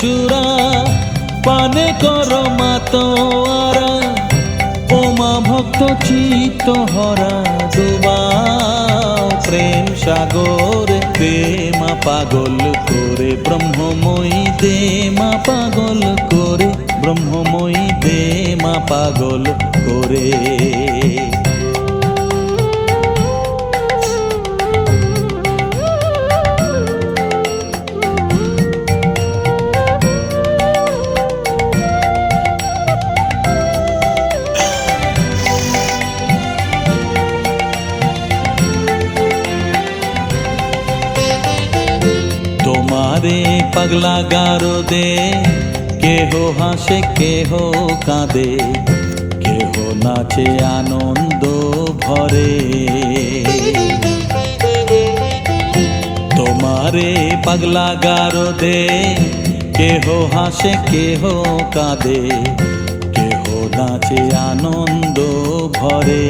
সুরা, পানে কর মাতোয়ারা, ওমা ভক্ত চিত্ত হরা, ডুবাও প্রেম সাগরে প্রেমা পাগল করে, ব্রহ্মময়ী দেমা পাগল করে, ব্রহ্মময়ী দেমা পাগল করে। তোমারে পাগলা গারো দে কেহ হাসে, কেহ কাঁদে, কেহ নাচে আনন্দ ভরে। তোমারে পাগলা গারো দে কেহ হাসে, কেহ কাঁদে, কেহ নাচে আনন্দ ভরে।